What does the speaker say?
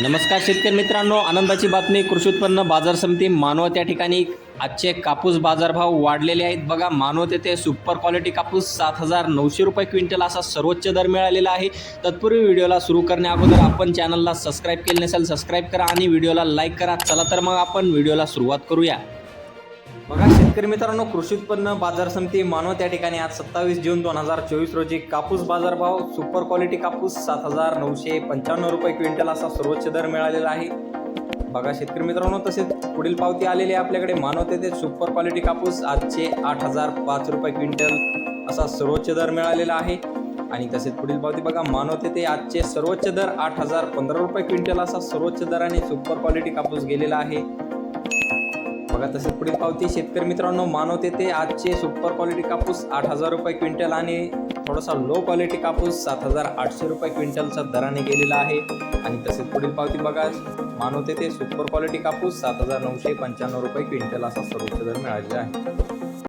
नमस्कार शेतकरी मित्रांनो आनंदाची बातमी कृषी उत्पन्न बाजार समिती मानवत या ठिकाणी. आजचे कापूस बाजारभाव वाढलेले आहेत. बघा मानवत येथे सुपर क्वालिटी कापूस सात हजार नऊशे रुपये क्विंटल असा सर्वोच्च दर मिळालेला आहे. तत्पूर्वी व्हिडिओला सुरू करण्या अगोदर आपण चॅनलला सबस्क्राईब केले नसेल सबस्क्राईब करा आणि व्हिडिओला लाईक करा. चला तर मग आपण व्हिडिओला सुरुवात करूया. बघा शेतकरी मित्रांनो कृषी उत्पन्न बाजार समिती मानव त्या ठिकाणी आज सत्तावीस जून दोन हजार चोवीस रोजी कापूस बाजारभाव सुपर क्वालिटी कापूस सात हजार नऊशे पंच्याण्णव रुपये क्विंटल असा सर्वोच्च दर मिळालेला आहे. बघा शेतकरी मित्रांनो तसेच पुढील पावती आलेली आहे आपल्याकडे. मानव ते सुपर क्वालिटी कापूस आजचे आठ हजार पाच रुपये क्विंटल असा सर्वोच्च दर मिळालेला आहे. आणि तसेच पुढील पावती बघा मानव ते आजचे सर्वोच्च दर आठ हजार पंधरा रुपये क्विंटल असा सर्वोच्च दराने सुपर क्वालिटी कापूस गेलेला आहे. बघा तसेच पुढील पावती शेतकरी मित्रांनो मानवत येते आजचे सुपर क्वालिटी कापूस आठ हजार रुपये क्विंटल आणि थोडासा लो क्वालिटी कापूस सात हजार आठशे रुपये क्विंटलचा दराने गेलेला आहे. आणि तसेच पुढील पावती बघा मानवत येथे सुपर क्वालिटी कापूस सात हजार नऊशे पंच्याण्णव रुपये क्विंटल असा सर्वोच्च दर मिळालेला आहे.